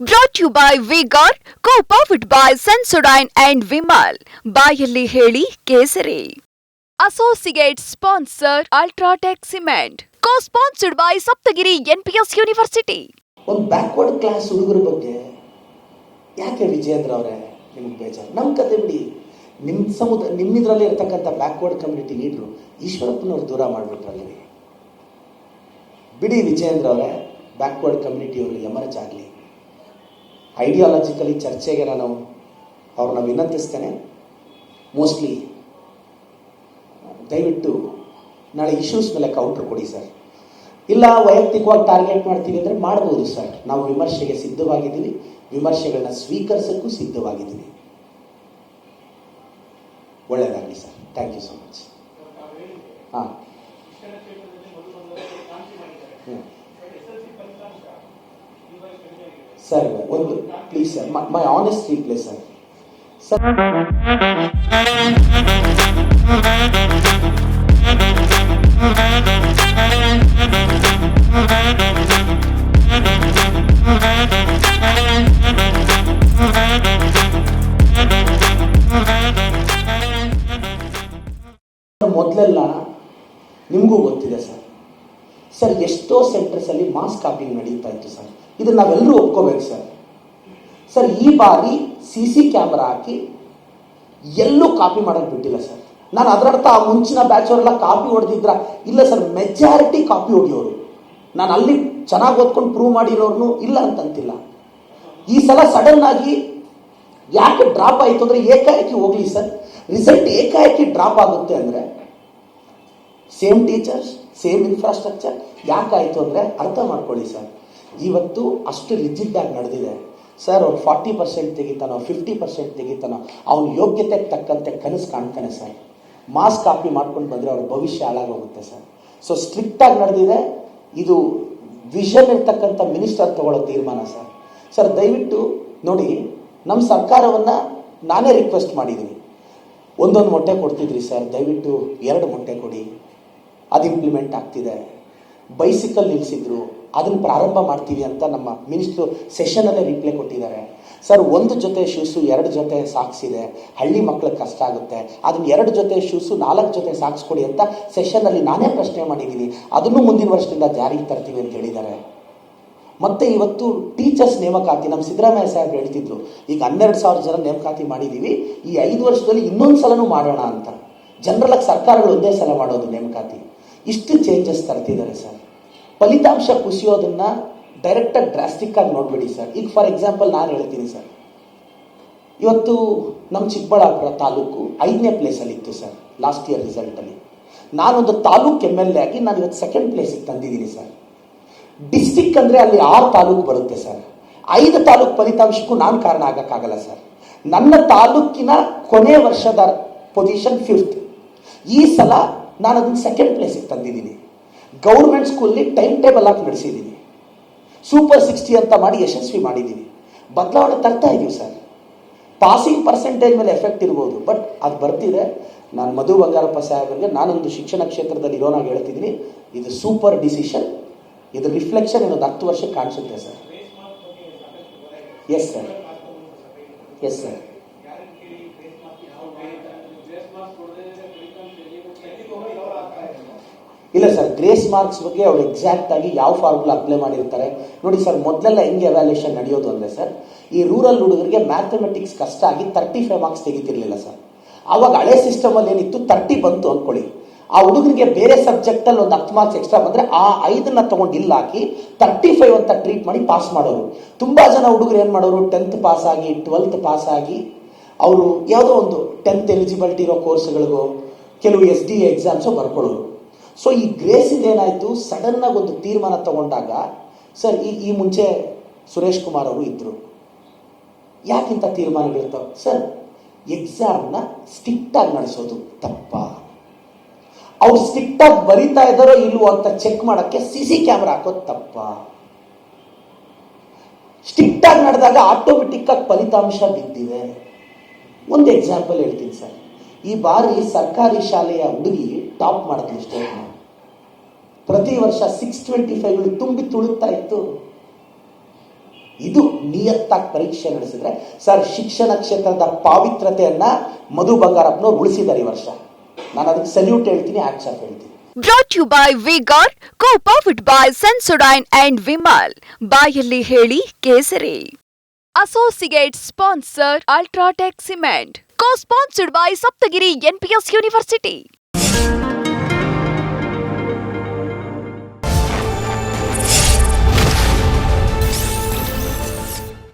Brought you by Vigor co powered by Sensodyne and Vimal ಬಾಯಲ್ಲಿ ಹೇಳಿ ಕೇಸರಿ. Associate sponsor UltraTech cement co sponsored by Saptagiri NPS university ಒಂದು backward class ಹುಡುಗರ ಬಗ್ಗೆ ಯಾಕೆ ವಿಜಯೇಂದ್ರ ಅವರೇ ನಿಮ್ಗೆ ಬೇಜಾರು? ನಮ್ಮ ಕತೆ ಬಿಡಿ. ನಿಮ್ಮ ಸಮುದ ನಿಮ್ಮಿದ್ರಲ್ಲಿ ಇರ್ತಕ್ಕಂಥ ಬ್ಯಾಕ್ವರ್ಡ್ ಕಮ್ಯುನಿಟಿ ಲೀಡ್ರು ಈಶ್ವರಪ್ಪನವ್ರು ದೂರ ಮಾಡಿಬಿಟ್ರಲ್ಲಿ ಬಿಡಿ ವಿಜಯೇಂದ್ರ ಅವರೇ ಬ್ಯಾಕ್ವರ್ಡ್ ಕಮ್ಯುನಿಟಿಯವರು ಎಮರ್ಜ್ ಆಗಲಿ ಐಡಿಯಾಲಜಿಕಲಿ ಚರ್ಚೆಗೆ ನಾನು ಅವ್ರನ್ನ ವಿನಂತಿಸ್ತೇನೆ. ಮೋಸ್ಟ್ಲಿ ದಯವಿಟ್ಟು ನಾಳೆ ಇಶ್ಯೂಸ್ ಮೇಲೆ ಕೌಂಟರ್ ಕೊಡಿ ಸರ್ ಇಲ್ಲ ವೈಯಕ್ತಿಕವಾಗಿ ಟಾರ್ಗೆಟ್ ಮಾಡ್ತೀವಿ ಅಂದರೆ ಮಾಡ್ಬೋದು ಸರ್ ನಾವು ವಿಮರ್ಶೆಗೆ ಸಿದ್ಧವಾಗಿದ್ದೀವಿ. ವಿಮರ್ಶೆಗಳನ್ನ ಸ್ವೀಕರಿಸೋಕ್ಕೂ ಸಿದ್ಧವಾಗಿದ್ದೀವಿ. ಒಳ್ಳೆಯದಾಗಲಿ sir thank you so much ಹಾಂ ಸರ್ ಒಂದು please sir my honest replay sir sir ಮೊದಲೆಲ್ಲ ನಿಮಗೂ ಗೊತ್ತಿದೆ ಸರ್ ಸರ್ ಎಷ್ಟೋ ಸೆಂಟರ್ಸಲ್ಲಿ ಮಾಸ್ ಕಾಪಿಂಗ್ ನಡೀತಾ ಇತ್ತು ಸರ್ ಇದನ್ನ ನಾವೆಲ್ಲರೂ ಒಪ್ಕೋಬೇಕು, ಸರ್. ಸರ್, ಈ ಬಾರಿ ಸಿ ಸಿ ಕ್ಯಾಮ್ರಾ ಹಾಕಿ ಎಲ್ಲೂ ಕಾಪಿ ಮಾಡೋಕ್ಕೆ ಬಿಟ್ಟಿಲ್ಲ, ಸರ್. ನಾನು ಅದರರ್ಥ ಆ ಮುಂಚಿನ ಬ್ಯಾಚ್ ಅವರೆಲ್ಲ ಕಾಪಿ ಹೊಡೆದಿದ್ರ, ಇಲ್ಲ, ಸರ್ ಮೆಜಾರಿಟಿ ಕಾಪಿ ಹೊಡೆಯೋರು. ನಾನು ಅಲ್ಲಿ ಚೆನ್ನಾಗಿ ಓದ್ಕೊಂಡು ಪ್ರೂವ್ ಮಾಡಿರೋರ್ನು ಇಲ್ಲ ಅಂತಂತಿಲ್ಲ. ಈ ಸಲ ಸಡನ್ ಆಗಿ ಯಾಕೆ ಡ್ರಾಪ್ ಆಯಿತು ಅಂದರೆ ಏಕಾಏಕಿ ಹೋಗ್ಲಿ, ಸರ್. ರಿಸಲ್ಟ್ ಏಕಾಏಕಿ ಡ್ರಾಪ್ ಆಗುತ್ತೆ ಅಂದರೆ ಸೇಮ್ ಟೀಚರ್ಸ್ ಸೇಮ್ ಇನ್ಫ್ರಾಸ್ಟ್ರಕ್ಚರ್ ಯಾಕಾಯಿತು ಅಂದರೆ ಅರ್ಥ ಮಾಡ್ಕೊಳ್ಳಿ, ಸರ್. ಇವತ್ತು ಅಷ್ಟು ರಿಜಿಡ್ ಆಗಿ ನಡೆದಿದೆ. ಸರ್ ಅವ್ನು ಫಾರ್ಟಿ ಪರ್ಸೆಂಟ್ ತೆಗಿತಾನೋ ಫಿಫ್ಟಿ ಪರ್ಸೆಂಟ್ ತೆಗಿತಾನೋ. ಅವ್ನ ಯೋಗ್ಯತೆಗೆ ತಕ್ಕಂತೆ ಕನಸು ಕಾಣ್ತಾನೆ ಸರ್ ಮಾಸ್ ಕಾಪಿ ಮಾಡ್ಕೊಂಡು ಬಂದರೆ ಅವ್ರ ಭವಿಷ್ಯ ಹಾಳಾಗೋಗುತ್ತೆ ಸರ್ ಸೊ ಸ್ಟ್ರಿಕ್ಟಾಗಿ ನಡೆದಿದೆ. ಇದು ವಿಷನ್ ಇರ್ತಕ್ಕಂಥ ಮಿನಿಸ್ಟರ್ ತಗೊಳ್ಳೋ ತೀರ್ಮಾನ ಸರ್ ಸರ್ ದಯವಿಟ್ಟು ನೋಡಿ ನಮ್ಮ ಸರ್ಕಾರವನ್ನು ನಾನೇ ರಿಕ್ವೆಸ್ಟ್ ಮಾಡಿದ್ದೀನಿ ಒಂದೊಂದು ಮೊಟ್ಟೆ ಕೊಡ್ತಿದ್ರಿ ಸರ್ ದಯವಿಟ್ಟು ಎರಡು ಮೊಟ್ಟೆ ಕೊಡಿ. ಅದು ಇಂಪ್ಲಿಮೆಂಟ್ ಆಗ್ತಿದೆ. ಬೈಸಿಕಲ್ ನಿಲ್ಲಿಸಿದ್ರು ಅದನ್ನು ಪ್ರಾರಂಭ ಮಾಡ್ತೀವಿ ಅಂತ ನಮ್ಮ ಮಿನಿಸ್ಟ್ರು ಸೆಷನಲ್ಲೇ ರಿಪ್ಲೈ ಕೊಟ್ಟಿದ್ದಾರೆ. ಸರ್ ಒಂದು ಜೊತೆ ಶೂಸು ಎರಡು ಜೊತೆ ಸಾಕ್ಸ್ ಇದೆ. ಹಳ್ಳಿ ಮಕ್ಳಿಗೆ ಕಷ್ಟ ಆಗುತ್ತೆ. ಅದನ್ನ ಎರಡು ಜೊತೆ ಶೂಸು ನಾಲ್ಕು ಜೊತೆ ಸಾಕ್ಸ್ಕೊಡಿ ಅಂತ ಸೆಷನ್ನಲ್ಲಿ ನಾನೇ ಪ್ರಶ್ನೆ ಮಾಡಿದ್ದೀನಿ. ಅದನ್ನು ಮುಂದಿನ ವರ್ಷದಿಂದ ಜಾರಿಗೆ ತರ್ತೀವಿ ಅಂತ ಹೇಳಿದ್ದಾರೆ. ಮತ್ತೆ ಇವತ್ತು ಟೀಚರ್ಸ್ ನೇಮಕಾತಿ ನಮ್ಮ ಸಿದ್ದರಾಮಯ್ಯ ಸಾಹೇಬ್ ಹೇಳ್ತಿದ್ರು, ಈಗ ಹನ್ನೆರಡು ಸಾವಿರ ಜನ ನೇಮಕಾತಿ ಮಾಡಿದ್ದೀವಿ ಈ ಐದು ವರ್ಷದಲ್ಲಿ ಇನ್ನೊಂದು ಸಲನೂ ಮಾಡೋಣ ಅಂತ. ಜನರಲ್ ಸರ್ಕಾರಗಳು ಒಂದೇ ಸಲ ಮಾಡೋದು ನೇಮಕಾತಿ. ಇಷ್ಟು ಚೇಂಜಸ್ ತರ್ತಿದ್ದಾರೆ ಸರ್ ಫಲಿತಾಂಶ ಕುಸಿಯೋದನ್ನ ಡೈರೆಕ್ಟಾಗಿ ಡ್ರಾಸ್ಟಿಕ್ಕಾಗಿ ನೋಡ್ಬೇಡಿ ಸರ್ ಈಗ ಫಾರ್ ಎಕ್ಸಾಂಪಲ್ ನಾನು ಹೇಳ್ತೀನಿ ಸರ್ ಇವತ್ತು ನಮ್ಮ ಚಿಕ್ಕಬಳ್ಳಾಪುರ ತಾಲೂಕು ಐದನೇ ಪ್ಲೇಸಲ್ಲಿ ಇತ್ತು ಸರ್ ಲಾಸ್ಟ್ ಇಯರ್ ರಿಸಲ್ಟಲ್ಲಿ ನಾನೊಂದು ತಾಲೂಕು ಎಂ ಎಲ್ ಎ ಆಗಿ ನಾನು ಇವತ್ತು ಸೆಕೆಂಡ್ ಪ್ಲೇಸಿಗೆ ತಂದಿದ್ದೀನಿ ಸರ್ ಡಿಸ್ಟಿಕ್ ಅಂದರೆ ಅಲ್ಲಿ ಆರು ತಾಲೂಕು ಬರುತ್ತೆ ಸರ್ ಐದು ತಾಲೂಕು ಫಲಿತಾಂಶಕ್ಕೂ ನಾನು ಕಾರಣ ಆಗೋಕ್ಕಾಗಲ್ಲ ಸರ್ ನನ್ನ ತಾಲೂಕಿನ ಕೊನೆ ವರ್ಷದ ಪೊಸಿಷನ್ ಫಿಫ್ತ್ ಈ ಸಲ ನಾನು ಅದನ್ನು ಸೆಕೆಂಡ್ ಪ್ಲೇಸಿಗೆ ತಂದಿದ್ದೀನಿ. ಗೌರ್ಮೆಂಟ್ ಸ್ಕೂಲಲ್ಲಿ ಟೈಮ್ ಟೇಬಲ್ ಹಾಕಿ ನಡೆಸಿದ್ದೀನಿ. ಸೂಪರ್ ಸಿಕ್ಸ್ಟಿ ಅಂತ ಮಾಡಿ ಯಶಸ್ವಿ ಮಾಡಿದ್ದೀನಿ. ಬದಲಾವಣೆ ತರ್ತಾ ಇದ್ದೀವಿ ಸರ್. ಪಾಸಿಂಗ್ ಪರ್ಸೆಂಟೇಜ್ ಮೇಲೆ ಎಫೆಕ್ಟ್ ಇರ್ಬೋದು ಬಟ್ ಅದು ಬರ್ತಿದೆ. ನಾನು ಮಧು ಬಂಗಾರಪ್ಪ ಸಾಹೇಬರಿಗೆ ನಾನೊಂದು ಶಿಕ್ಷಣ ಕ್ಷೇತ್ರದಲ್ಲಿ ಇರೋನಾಗಿ ಹೇಳ್ತಿದ್ದೀನಿ. ಇದು ಸೂಪರ್ ಡಿಸಿಷನ್ ಇದು ರಿಫ್ಲೆಕ್ಷನ್ ಇನ್ನೊಂದು ಹತ್ತು ವರ್ಷಕ್ಕೆ ಕಾಣಿಸುತ್ತೆ sir. Yes sir yes sir ಇಲ್ಲ ಸರ್ ಗ್ರೇಸ್ ಮಾರ್ಕ್ಸ್ ಬಗ್ಗೆ ಅವ್ರು ಎಕ್ಸಾಕ್ಟ್ ಆಗಿ ಯಾವ ಫಾರ್ಮುಲಾ ಅಪ್ಲೈ ಮಾಡಿರ್ತಾರೆ? ನೋಡಿ ಸರ್, ಮೊದಲೆಲ್ಲ ಹೆಂಗೆ ಎವ್ಯಾಲ್ಯೂಷನ್ ನಡೆಯೋದು ಅಂದರೆ ಸರ್, ಈ ರೂರಲ್ ಹುಡುಗರಿಗೆ ಮ್ಯಾಥಮೆಟಿಕ್ಸ್ ಕಷ್ಟ ಆಗಿ ತರ್ಟಿ ಫೈವ್ ಮಾರ್ಕ್ಸ್ ತೆಗಿತಿರ್ಲಿಲ್ಲ ಸರ್. ಅವಾಗ ಹಳೆ ಸಿಸ್ಟಮಲ್ಲಿ ಏನಿತ್ತು? ತರ್ಟಿ ಬಂತು ಅಂದ್ಕೊಳ್ಳಿ ಆ ಹುಡುಗರಿಗೆ ಬೇರೆ ಸಬ್ಜೆಕ್ಟಲ್ಲಿ ಒಂದು ಹತ್ತು ಮಾರ್ಕ್ಸ್ ಎಕ್ಸ್ಟ್ರಾ ಬಂದರೆ ಆ ಐದನ್ನ ತಗೊಂಡು ಇಲ್ಲಾಕಿ ತರ್ಟಿ ಫೈವ್ ಅಂತ ಟ್ರೀಟ್ ಮಾಡಿ ಪಾಸ್ ಮಾಡೋರು. ತುಂಬ ಜನ ಹುಡುಗರು ಏನು ಮಾಡೋರು? ಟೆಂತ್ ಪಾಸ್ ಆಗಿ ಟ್ವೆಲ್ತ್ ಪಾಸ್ ಆಗಿ, ಅವರು ಯಾವುದೋ ಒಂದು ಟೆಂತ್ ಎಲಿಜಿಬಿಲಿಟಿ ಇರೋ ಕೋರ್ಸ್ಗಳಿಗೋ ಕೆಲವು ಎಸ್ ಡಿ ಎಕ್ಸಾಮ್ಸು ಬರ್ಕೊಳ್ಳೋರು ಸೊ ಈ ಗ್ರೇಸಿಂದ ಏನಾಯಿತು? ಸಡನ್ನಾಗಿ ಒಂದು ತೀರ್ಮಾನ ತಗೊಂಡಾಗ ಸರ್ ಈ ಈ ಮುಂಚೆ ಸುರೇಶ್ ಕುಮಾರ್ ಅವರು ಇದ್ದರು ಯಾಕಿಂತ ತೀರ್ಮಾನಗಳಿರ್ತಾವ ಸರ್ ಎಕ್ಸಾಮ್ನ ಸ್ಟಿಕ್ಟಾಗಿ ನಡೆಸೋದು ತಪ್ಪ. ಅವ್ರು ಸ್ಟಿಕ್ಟಾಗಿ ಬರೀತಾ ಇದ್ದಾರೋ ಇಲ್ವೋ ಅಂತ ಚೆಕ್ ಮಾಡೋಕ್ಕೆ ಸಿ ಸಿ ಕ್ಯಾಮ್ರಾ ಹಾಕೋದು ತಪ್ಪ. ಸ್ಟಿಕ್ಟಾಗಿ ನಡೆದಾಗ ಆಟೋಮೆಟಿಕ್ಕಾಗಿ ಫಲಿತಾಂಶ ಬಿದ್ದಿದೆ. ಒಂದು ಎಕ್ಸಾಂಪಲ್ ಹೇಳ್ತೀನಿ ಸರ್ ಈ ಬಾರಿ ಸರ್ಕಾರಿ ಶಾಲೆಯ ಹುಡುಗಿ ಟಾಪ್ ಮಾಡಿದ್ಲು ಸ್ಟೇಟ್ ಪ್ರತಿ ವರ್ಷ ಸಿಕ್ಸ್ ಟ್ವೆಂಟಿ ಫೈವ್ ತುಂಬಿ ತುಳುಕ್ತಾ ಇತ್ತು. ಇದು ನಿಯತ್ತಾಗಿ ಪರೀಕ್ಷೆ ನಡೆಸಿದ್ರೆ ಸರ್ ಶಿಕ್ಷಣ ಕ್ಷೇತ್ರದ ಪಾವಿತ್ರತೆಯನ್ನ ಮಧು ಬಂಗಾರಪ್ಪನವ್ರು ಉಳಿಸಿದ್ದಾರೆ ಈ ವರ್ಷ. ನಾನು ಅದಕ್ಕೆ ಸಲ್ಯೂಟ್ ಹೇಳ್ತೀನಿ ಆಕ್ಸ್ ಹೇಳ್ತೀನಿ. Brought you by vigour co powered by Sensodyne and Vimal ಬಾಯಲ್ಲಿ ಹೇಳಿ ಕೇಸರಿ. Associate sponsor UltraTech cement co sponsored by Saptagiri NPS university